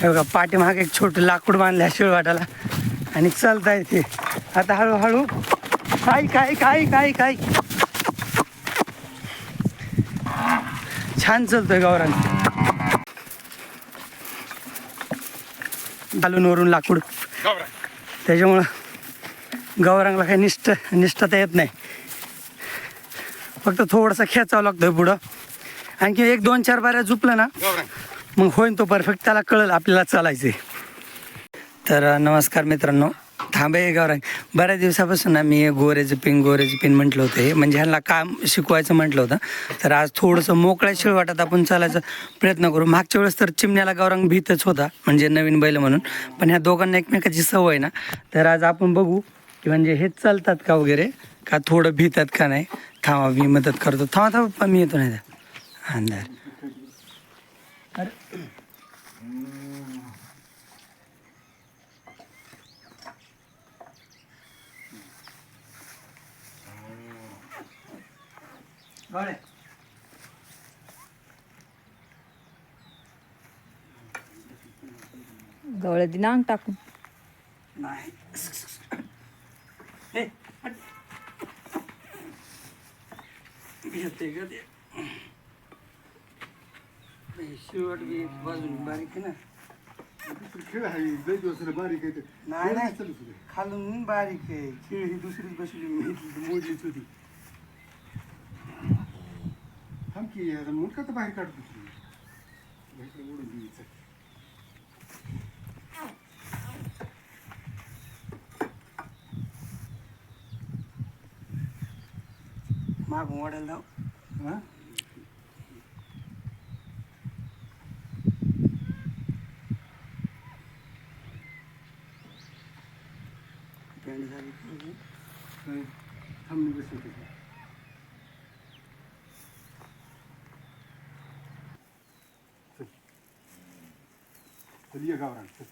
हे बघा पाठीमागे एक छोटं लाकूड बांधलं शिळवाटाला आणि चालता येते. आता हळूहळू काय काय काय काय काय? छान चालतोय गावरान. घालून वरून लाकूड. त्याच्यामुळं गौरांगला काही निष्ठ निष्ठता येत नाही. फक्त थोडंसं खेचावं लागतोय पुढं. आणखी एक दोन चार बाऱ्या झुपलं ना मग होईन तो परफेक्ट त्याला कळलं आपल्याला चालायचे तर नमस्कार मित्रांनो. थांबे गौरांग बऱ्याच दिवसापासून ना मी गोरेचं पिन गोरेचं पिन म्हटलं होतं हे. म्हणजे ह्यांना काम शिकवायचं म्हटलं होतं. तर आज थोडंसं मोकळ्या शिळवाटात आपण चालायचा प्रयत्न करू. मागच्या वेळेस तर चिमण्याला गौरांग भीतच होता म्हणजे नवीन बैल म्हणून. पण ह्या दोघांना एकमेकाची सवय ना. तर आज आपण बघू की म्हणजे हे चालतात का वगैरे का थोडं भीतात का नाही. थांबा मी मदत करतो. थांबा थांबा पप्पा, मी येतो नाही अंधार गौरे गवळ्या दिनांक टाकून नाही ए, हट. येते ग ते. हे शेवट बी बाजून बारीक आहे ना खेळ आहे लय दिवस झाले बारीक आहे ते. नाही नाही. खालून बारीक आहे खीळ ही दुसरीच बसली मी इथली मोडलीच होती थांब की यार, तर बाहेर काढतो की. बाहेर ओढून द्यायचं. मागून वाढायला जाऊ हा? पॅन्ट झाली काय? थांब मी बसवतो की. चल. चल ये गावरान चल.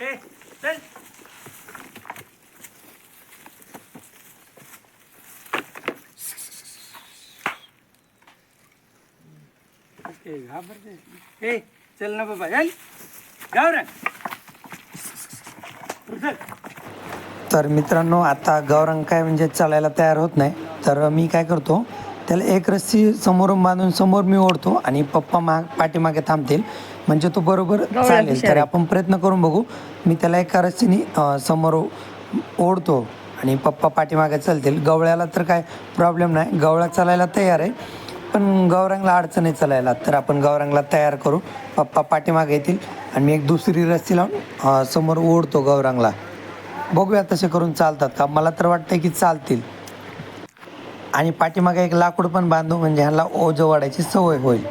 ए चल. ए, घाबरते ए चल ना बाबा चल. गावरा तर मित्रांनो आता गौरंग काय म्हणजे चालायला तयार होत नाही. तर मी काय करतो त्याला एक रस्सी समोरून बांधून समोर मी ओढतो आणि पप्पा माग पाठीमागे थांबतील. म्हणजे तो बरोबर चालेल. तर. आपण प्रयत्न करून बघू. मी त्याला एका रस्सीने समोर ओढतो आणि पप्पा पाठीमागे चालतील. गवळ्याला तर काय प्रॉब्लेम नाही. गवळा चालायला तयार आहे. पण गौरांगला अडचण आहे चालायला. तर आपण गौरांगला तयार करू. पप्पा पाठीमागे येतील आणि मी एक दुसरी रस्सी लावून समोर ओढतो गौरांगला बघूया तसे करून चालतात का? मला तर वाटतंय की चालतील. आणि पाठीमागे एक लाकूड पण बांधू म्हणजे ह्याला ओझं वाढायची सवय होईल.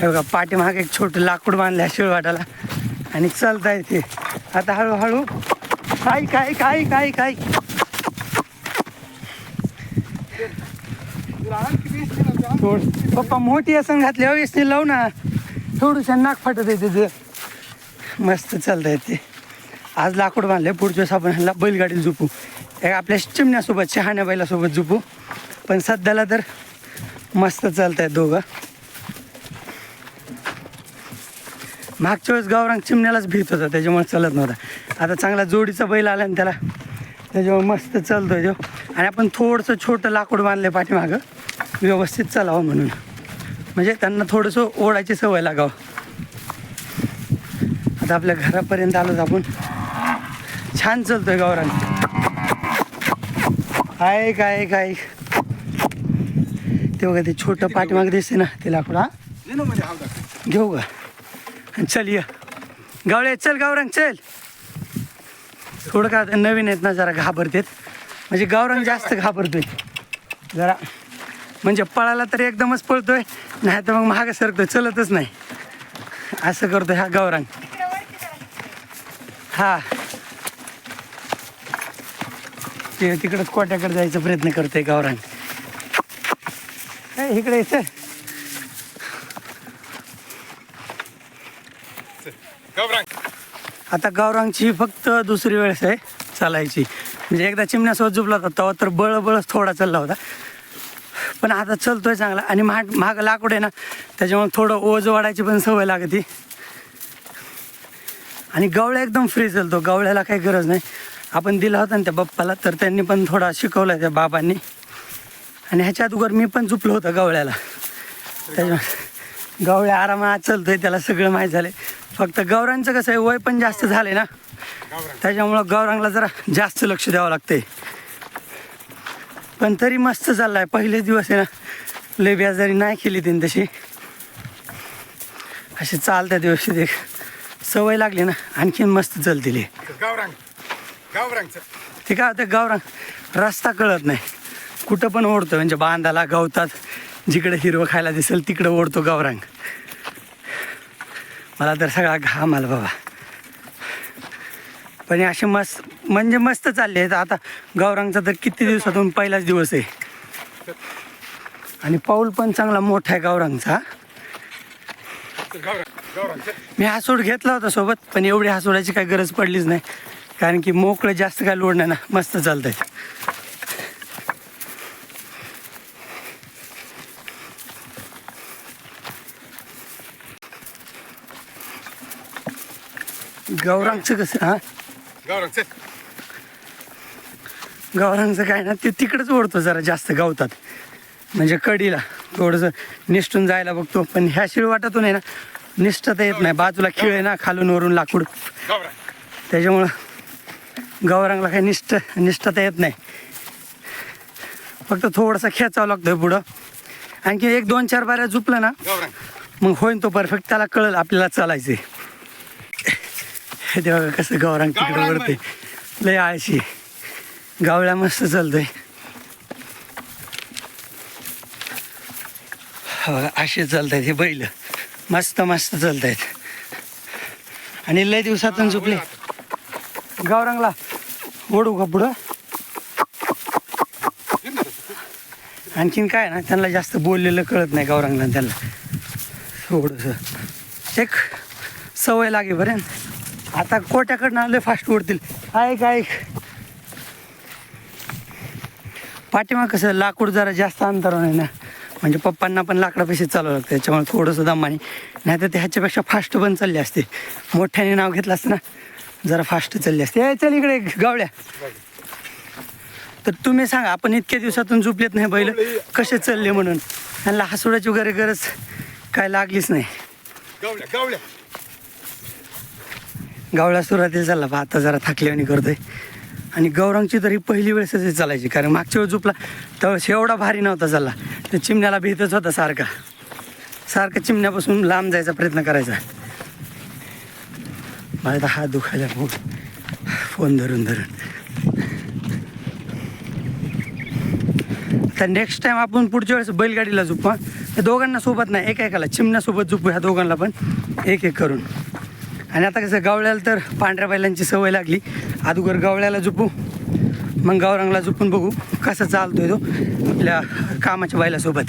हे बघा पाठीमागे एक छोटं लाकूड बांधल्या शिळवाटाला आणि चालता येते आता हळूहळू काय काय काय काय काय? पप्पा मोठी असं घातली हवीस लावू ना. थोडूशा नाक फाटत येते ते मस्त चालता येते आज लाकूड बांधले पुढच्या साबण ह्याला बैलगाडी झोपू. आपल्या चिमण्यासोबत शहाण्या बैलासोबत झुपू. पण सध्याला तर मस्त चालत आहेत दोघं. मागच्या वेळेस गावरांग चिमण्यालाच भीत होता त्याच्यामुळे चालत नव्हता. आता चांगला जोडीचा बैल आला आणि त्याला त्याच्यामुळे मस्त चालतोय जो आणि आपण थोडंसं छोटं लाकूड बांधलं पाठीमागं. व्यवस्थित चालावं म्हणून. म्हणजे त्यांना थोडंसं ओढायची सवय लागावं. आता आपल्या घरापर्यंत आलोच आपण. छान चालतोय गौरांग काय काय काय ते बघा ते छोटं पाठीमागं दिसते ना ते लाकूड हा. घेऊ का? आणि चल ये. गावळे चल गावरांग चल. थोडं का नवीन आहेत ना जरा घाबरतेत. म्हणजे गावरांग जास्त घाबरतोय. जरा. म्हणजे पळाला तर एकदमच पळतोय नाही तर मग मागं सरकतोय चलतच नाही. असं करतोय हा गावरांग हा. ते तिकडंच कोट्याकडे जायचा प्रयत्न करतोय गावरांग ए, इकडे येतं आता गौरांगची फक्त दुसरी वेळेस आहे चालायची. म्हणजे एकदा चिमण्यासोबत झोपला होता तेव्हा तर बळ बळच थोडा चालला होता. पण आता चलतोय चांगला आणि महाग महाग लाकूड आहे ना त्याच्यामुळे थोडं ओझ वाढायची पण सवय लागते. आणि गवळ्या एकदम फ्री चालतो गवळ्याला काही गरज नाही. आपण दिला होता ना त्या बाप्पाला तर त्यांनी पण थोडा शिकवला त्या बाबांनी. आणि ह्याच्या अगोदर मी पण झुपलो होतं गवळ्याला. त्याच्यामुळे गवळ्या आरामात चालतोय त्याला सगळं माहीत झालंय. फक्त गौरांचं कसं आहे वय पण जास्त झाले ना. त्याच्यामुळं गौरांगला जरा जास्त लक्ष द्यावं लागतंय. पण तरी मस्त चाललाय पहिलेच दिवस आहे ना. लय बेजारी नाही केली त्यांनी तशी. अशी चालत्या व्यवस्थित एक सवय लागली ना आणखीन मस्त चालतील हे. गावरांग गावरांगचं ते काय होतं गावरांग रस्ता कळत नाही. कुठं पण ओढतो म्हणजे बांधाला गवतात जिकडे हिरवं खायला दिसेल तिकडं ओढतो गावरांग मला तर सगळा घाम आला बाबा. पण हे असे मस्त म्हणजे मस्त चालले आहेत. आता गौरांगचा तर किती दिवसातून पहिलाच दिवस आहे. आणि पाऊल पण चांगला मोठा आहे गावरांगचं मी हासूड घेतला होता सोबत पण एवढी हासोडाची काही गरज पडलीच नाही. कारण की मोकळं जास्त काय लोड नाही ना मस्त चालत आहे गौरांगचं कसं हां? गावरांगचं गौरांचं काय ना ते तिकडंच ओढतो जरा जास्त गावतात. म्हणजे कडीला थोडंसं निष्ठून जायला बघतो पण ह्या शिळवाटातून आहे ना निष्ठता येत नाही. बाजूला खिळ आहे ना खालून वरून लाकूड. त्याच्यामुळं गौरांगला काही निष्ठ निष्ठता येत नाही. फक्त थोडंसं खेचावं लागतं पुढं. आणखी एक दोन चार बाऱ्या झुपलं ना मग होईन तो परफेक्ट त्याला कळलं आपल्याला चालायचे हे ते बघा कसं गौरांग तिकडे वरते लय आळशी गावळ्या मस्त चालतोय. हा असे चालतायत हे बैल. मस्त मस्त चालतायत आणि लय दिवसातून झुपले. गावरांगला. ओढू का पुढं? आणखीन काय ना त्यांना जास्त बोललेलं कळत नाही गावरांगला त्यांना. थोडंसं एक सवय लागे बरं. आता कोट्याकडनं आले फास्ट ओढतील. ऐक ऐक. पाठीमाग कसं लाकूड जरा जास्त अंतरावर आहे ना. म्हणजे पप्पांना पण लाकडापेक्षा चालवावं लागतं. त्याच्यामुळे थोडंसं दमाने नाही तर ते ह्याच्यापेक्षा फास्ट पण चालले असते. मोठ्याने नाव घेतलं असतं ना. जरा फास्ट चालली असते. ए चल इकडे गावड्या. तर तुम्ही सांगा आपण इतक्या दिवसातून झोपलेत नाही बैल. कसे चालले म्हणून? त्यांना हसवडाची वगैरे गरज काय लागलीच नाही. गावल्या गावल्या गावळा सुरुवातीला चालला बा आता जरा थकल्याने करतोय. आणि गौरांगची तरी पहिली वेळेसच हे चालायची कारण मागच्या वेळेस झोपला त्यावेळेस एवढा भारी नव्हता चालला. तर चिमण्याला भीतच होता सारखा. सारखा चिमण्यापासून लांब जायचा प्रयत्न करायचा. मला हात दुखायला खूप फोन धरून धरून. तर नेक्स्ट टाइम आपण पुढच्या वेळेस बैलगाडीला झोपू हा. या दोघांना सोबत नाही एक एकाला चिमण्यासोबत झोपू ह्या दोघांना पण एक एक करून. आणि आता कसं गावळ्याला तर पांढऱ्या बैलांची सवय लागली. अगोदर गावळ्याला झोपू मग गावरंगला झोपून बघू कसा चालतोय तो आपल्या कामाच्या बैलासोबत.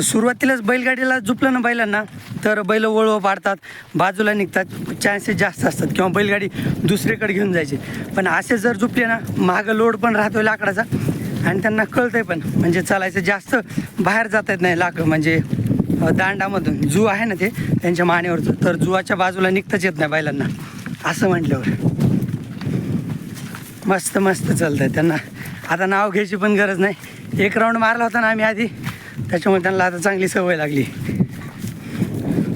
सुरुवातीलाच बैलगाडीला झुपलं ना बैलांना तर बैल वळव पाडतात बाजूला निघतात चान्सेस जास्त असतात किंवा बैलगाडी दुसरीकडे घेऊन जायची. पण असे जर झुपले ना मागं लोड पण राहतो लाकडाचा आणि त्यांना कळतंय पण म्हणजे चालायचं जास्त बाहेर जात येत नाही लाकडं म्हणजे दांडामधून. जू आहे ना ते त्यांच्या मानेवरचं तर जुवाच्या बाजूला निघताच येत नाही बैलांना असं म्हटल्यावर. मस्त मस्त चालतं आहे त्यांना. आता नाव घ्यायची पण गरज नाही. एक राऊंड मारला होता ना आम्ही आधी. त्याच्यामुळे त्यांना आता चांगली सवय लागली.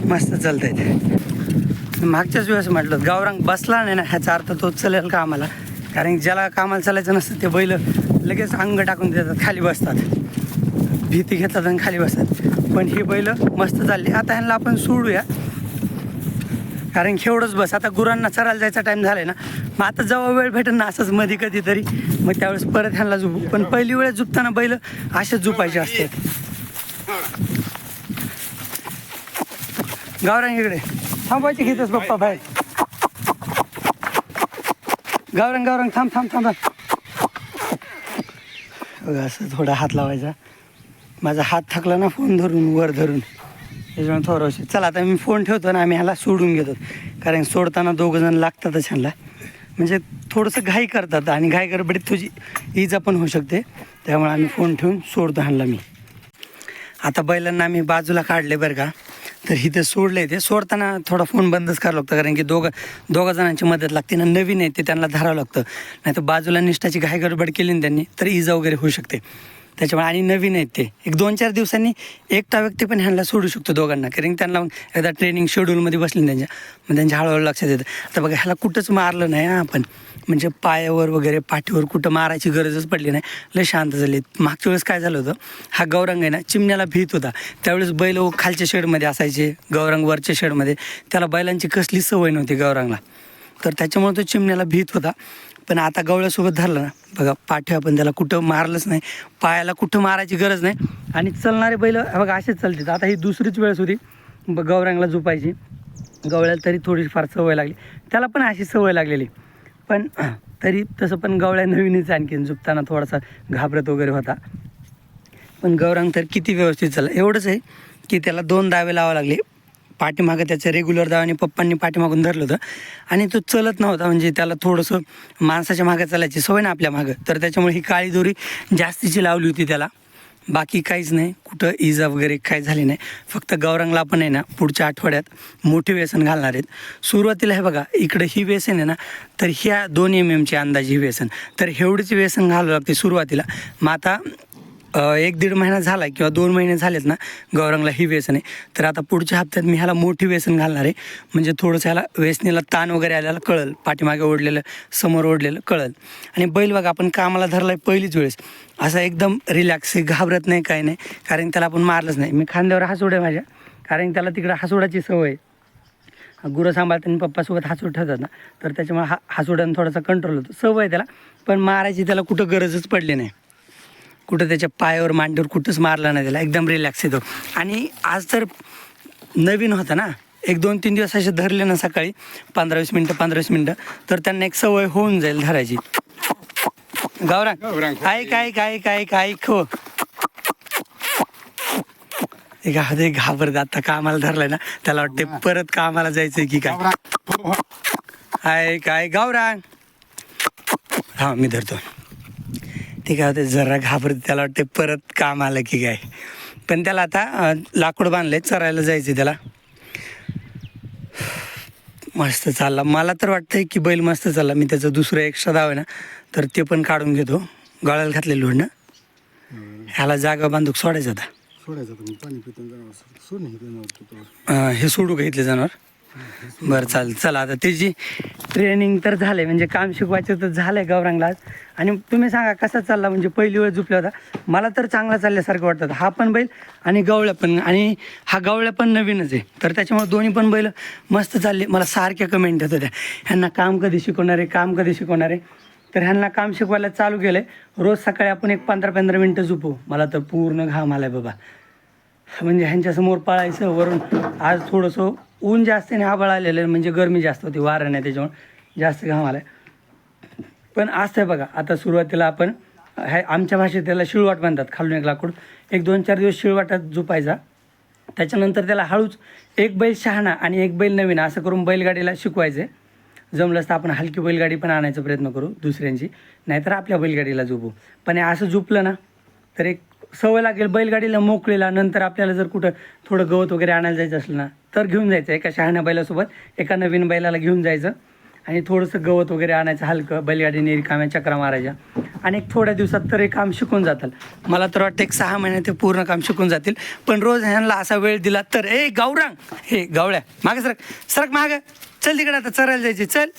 मस्त चालतंय ते. मागच्याच वेळेस म्हटलं गावरांग बसला नाही ना ह्याचा अर्थ तोच चालेल का आम्हाला? कारण ज्याला कामाला चालायचं नसतं ते बैल लगेच अंग टाकून देतात खाली बसतात. भीती घेतात आणि खाली बसतात. पण ही बैल मस्त चालली. आता ह्यांना आपण सोडूया. कारण एवढंच बस. आता गुरांना चरायला जायचा टाईम झालाय ना. मग आता जेव्हा वेळ भेटेल ना असंच मध्ये कधीतरी. मग त्यावेळेस परत ह्यांना झोपू. पण पहिली वेळेस झुपताना बैल असेच झुपायचे असतात. गावरांग इकडे. थांबायचे घेतच पप्पा बाहेर गावरांग गावरांग थांब थांब थांब असं थोडा हात लावायचा. माझा हात थकला ना फोन धरून वर धरून. त्याच्यामुळे थोडंसं चला आता मी फोन ठेवतो ना आम्ही ह्याला सोडून घेतो. कारण सोडताना दोघं जण लागतातच ह्याला म्हणजे थोडंसं घाई करतात आणि घाई गडबडीत तुझी इजा पण होऊ शकते. त्यामुळे आम्ही फोन ठेवून सोडतो ह्यांना मी. आता बैलांना आम्ही बाजूला काढले बरं का. तर इथे सोडले ते. सोडताना थोडा फोन बंदच करावं लागतं कारण की दोघं दोघा जणांची मदत लागते ना नवीन आहे ते त्यांना धरावं लागतं. नाही तर बाजूला निष्ठाची घाई गडबड केली ना त्यांनी तर इजा वगैरे होऊ शकते. त्याच्यामुळे आणि नवीन आहेत ते. एक दोन चार दिवसांनी एकटा व्यक्ती पण ह्यांना सोडू शकतो दोघांना कारण की त्यांना मग एकदा ट्रेनिंग शेड्यूलमध्ये बसली त्यांच्या. मग त्यांच्या हळूहळू लक्षात येतं. आता बघा ह्याला कुठंच मारलं नाही आपण. म्हणजे पायावर वगैरे पाठीवर कुठं मारायची गरजच पडली नाही. लय शांत झाली मागच्या वेळेस काय झालं होतं हा गौरंग आहे ना चिमण्याला भीत होता. त्यावेळेस बैल खालच्या शेडमध्ये असायचे गौरंग वरच्या शेडमध्ये. त्याला बैलांची कसली सवय नव्हती गौरांगला. तर त्याच्यामुळे तो चिमण्याला भीत होता. पण आता गवळ्यासोबत धरलं ना बघा पाठी आपण त्याला कुठं मारलंच नाही. पायाला कुठं मारायची गरज नाही. आणि चलणारे बैल बघा असेच चालतात. आता ही दुसरीच वेळेस होती. ब- गौरांगला झोपायची. गवळ्याला तरी थोडीफार सवय लागली. त्याला पण अशी सवय लागलेली. पण तरी तसं पण गवळ्या नवीनच आणखीन झुपताना थोडासा घाबरत वगैरे होता. पण गौरांग तर किती व्यवस्थित झालं. एवढंच आहे की त्याला दोन दावे लावा लागले. पाठीमागं त्याचं रेग्युलर दावाने पप्पांनी पाठीमागून धरलं होतं. आणि तो चलत नव्हता. म्हणजे त्याला थोडंसं माणसाच्या मागं चालायची सवय ना आपल्या मागं. तर त्याच्यामुळे ही काळी दोरी जास्तीची लावली होती त्याला. बाकी काहीच नाही. कुठं इजा वगैरे काही झाली नाही. फक्त गौरंगला पण आहे ना पुढच्या आठवड्यात मोठे व्यसन घालणार आहेत. सुरुवातीला हे बघा इकडं ही व्यसन आहे ना तर ह्या दोन एम एमची अंदाज ही व्यसन. तर एवढीच व्यसन घालावं लागते सुरुवातीला. मग आता एक दीड महिना झाला किंवा दोन महिने झालेत ना गौरंगला ही व्यसन आहे. तर आता पुढच्या हप्त्यात मी ह्याला मोठी व्यसन घालणार आहे. म्हणजे थोडंसं ह्याला वेसनीला ताण वगैरे आलेला कळल. पाठीमागे ओढलेलं समोर ओढलेलं कळल. आणि बैल बघा आपण कामाला धरला आहे पहिलीच वेळेस. असा एकदम रिलॅक्स आहे घाबरत नाही काय नाही. कारण त्याला आपण मारलंच नाही. मी खांद्यावर हसवड आहे माझ्या. कारण त्याला तिकडं हसोडाची सवय आहे. गुरं सांभाळताना पप्पासोबत हासूड ठेवतात ना तर त्याच्यामुळे हा हसुडानं थोडासा कंट्रोल होतो. सवय आहे त्याला. पण मारायची त्याला कुठं गरजच पडली नाही. कुठं त्याच्या पायावर मांडीवर कुठंच मारला नाही त्याला. एकदम रिलॅक्स येतो आणि आज तर नवीन होता ना. एक दोन तीन दिवस असे धरले ना सकाळी. पंधरा वीस मिनटं पंधरा वीस मिनटं. तर त्यांना एक सवय होऊन जाईल धरायची. गौरांग. गौरांग काय काय काय काय काय खो ते घाबरत. आता कामाला धरलाय ना. त्याला वाटते परत कामाला जायचंय की काय. हो, हो. काय काय गावरांग हा मी धरतो. ते काय होते जरा घाबरत त्याला वाटते परत काम आलं की काय. पण त्याला आता लाकूड बांधले चरायला जायचं त्याला. मस्त चालला. मला तर वाटतंय की बैल मस्त चालला. मी त्याचं दुसरं एक्स्ट्रा दाव आहे ना तर ते पण काढून घेतो. गळ्याला घातले लोड ना ह्याला जागा बांधूक सोडायचं आता. सोडायचं हे सोडू का इथले जनावर? बरं चालेल. चला आता त्याची ट्रेनिंग तर झाले म्हणजे काम शिकवायचं तर झालंय गौरांगला. आज आणि तुम्ही सांगा कसा चालला? म्हणजे पहिली वेळ झुपला होता. मला तर चांगला चालल्यासारखं वाटतं. हा पण बैल आणि गवळ्या पण. आणि हा गवळ्या पण नवीनच आहे. तर त्याच्यामुळे दोन्ही पण बैल मस्त चालले. मला सारख्या कमेंट येत होत्या. ह्यांना काम कधी शिकवणार आहे? काम कधी शिकवणार आहे? तर ह्यांना काम शिकवायला चालू केलं आहे रोज सकाळी आपण एक पंधरा पंधरा मिनटं झुपू. मला तर पूर्ण घाम आलाय बाबा. म्हणजे ह्यांच्यासमोर पळायचं वरून आज थोडंसं ऊन जास्त आणि आबळ आलेलं आहे, म्हणजे गरमी जास्त होती वारं नाही त्याच्यामुळे. जास्त घाम आला पण असतं बघा आता सुरुवातीला आपण ह्या आमच्या भाषेत त्याला शिळवाट म्हणतात खालून एक लाकूड. एक दोन चार दिवस शिळवाटात झोपायचा. त्याच्यानंतर त्याला हळूच एक बैल शहाणा आणि एक बैल नवीन असं करून बैलगाडीला शिकवायचे. जमलंच तर आपण हलकी बैलगाडी पण आणायचा प्रयत्न करू दुसऱ्यांची. नाहीतर आपल्या बैलगाडीला झोपू. पण असं झोपलं ना तर एक सवय लागेल बैलगाडीला मोकळीला नंतर आपल्याला जर कुठं थोडं गवत वगैरे आणायला जायचं असलं ना तर घेऊन जायचं. एका शहाण्या बैलासोबत एका नवीन बैलाला घेऊन जायचं. आणि थोडंसं गवत वगैरे आणायचं हलकं बैलगाडीने रिकाम्या चक्रा मारायच्या. आणि एक थोड्या दिवसात तर हे काम शिकून जातात मला तर वाटतं एक सहा महिन्यात ते पूर्ण काम शिकून जातील. पण रोज ह्यांना असा वेळ दिला तर ए गावरांग हे गावड्या मागे सरक सरक मागं. चल तिकडे आता चरायला जायचे चल.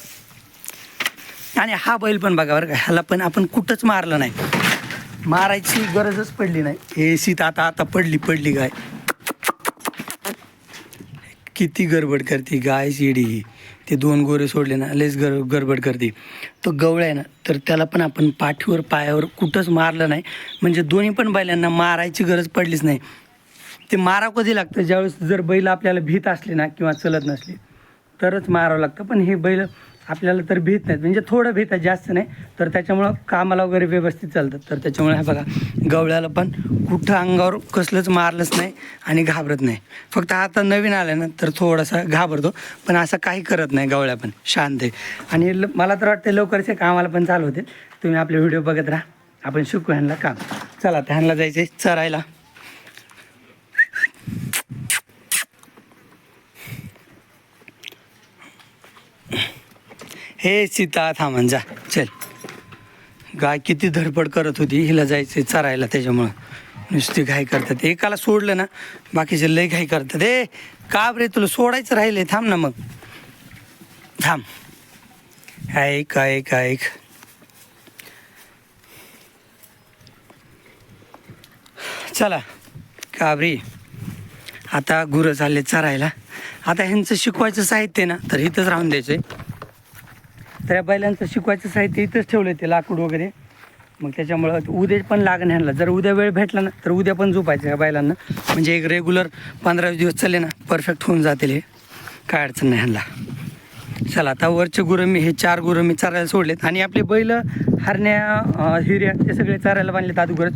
आणि हा बैल पण बघा बरं का ह्याला पण आपण कुठंच मारलं नाही. मारायची गरजच पडली नाही. ए शीत आता आता पडली पडली गाय. किती गडबड करते गाय शिडी ही. ते दोन गोरे सोडले ना लेच गर गडबड करते. तो गवळा आहे ना तर त्याला पण आपण पाठीवर पायावर कुठंच मारलं नाही. म्हणजे दोन्ही पण बैलांना मारायची गरज पडलीच नाही. ते मारावं कधी लागतं? ज्यावेळेस जर बैल आपल्याला भीत असली ना किंवा चलत नसले तरच मारावं लागतं. पण हे बैल आपल्याला तर भीत नाहीत. म्हणजे थोडं भीत आहे जास्त नाही. तर त्याच्यामुळं कामाला वगैरे व्यवस्थित चालतात. तर त्याच्यामुळे हे बघा गवळ्याला पण कुठं अंगावर कसलंच मारलंच नाही आणि घाबरत नाही. फक्त आता नवीन आलं ना तर थोडासा घाबरतो. पण असं काही करत नाही गवळ्या पण शांत आहे. आणि ल- मला तर वाटतं लवकरच हे कामाला पण चालू होतील. तुम्ही आपले व्हिडिओ बघत राहा. आपण शिकू ह्यांना काम. चला ह्यांना जायचं आहे चरायला. हे सीता थांबन जा. चल. गाय किती धडपड करत होती हिला जायचं चरायला त्याच्यामुळं. नुसती घाई करतात. एकाला सोडलं ना बाकीचे लय घाई करतात. ए का रे तुला सोडायचं राहिले थांब ना मग. थांब. ऐक ऐक ऐक. चला. काबरी. आता गुरं चालले चरायला. आता ह्यांचं शिकवायचं साहित्य ना तर इथंच राहून द्यायचं आहे तर या बैलांचं शिकवायचं साहित्य इथंच ठेवलं ते लाकूड वगैरे. मग त्याच्यामुळं उद्या पण लागण ह्यांना. जर उद्या वेळ भेटला ना तर उद्या पण झोपायचं या बैलांना. म्हणजे एक रेग्युलर पंधरा दिवस चालले ना परफेक्ट होऊन जातील हे. काय अडचण नाही ह्यांना. चला आता वरचे गुरमी हे चार गुरं मी चरायला सोडलेत. आणि आपले बैल हरण्या हिर्या हिऱ्या ते सगळे चरायला बांधलेत अगोदरच.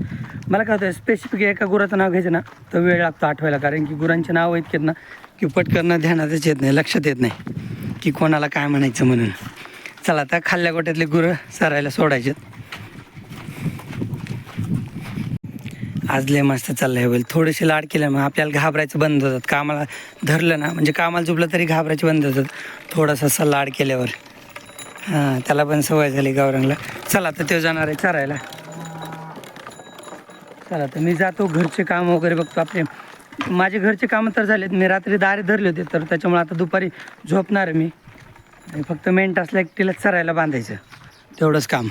मला काय होतं स्पेसिफिक एका गुराचं नाव घ्यायचं ना तर वेळ लागतो आठवायला. कारण की गुरांचे नाव इतकेत ना की पटकन ध्यानातच येत नाही लक्षात येत नाही की कोणाला काय म्हणायचं म्हणून. चला आता खाल्ल्या गोट्यातले गुरं चरायला सोडायचे आज लय मस्त चाललंय बैल. थोडेसे लाड केले मग आपल्याला घाबरायचं बंद होतात. कामाला धरलं ना म्हणजे कामाला झोपलं तरी घाबरायचे बंद होतात. थोडासा असा लाड केल्यावर. हां त्याला पण सवय झाली गावरंगला. चला तर ते जाणार आहे चरायला. चला तर मी जातो. घरचे काम वगैरे बघतो. आपले माझे घरचे कामं तर झालेत. मी रात्री दारे धरले होते तर त्याच्यामुळे आता दुपारी झोपणार आहे मी. आणि फक्त मेंट असल्या एकटीला चरायला बांधायचं. तेवढंच काम.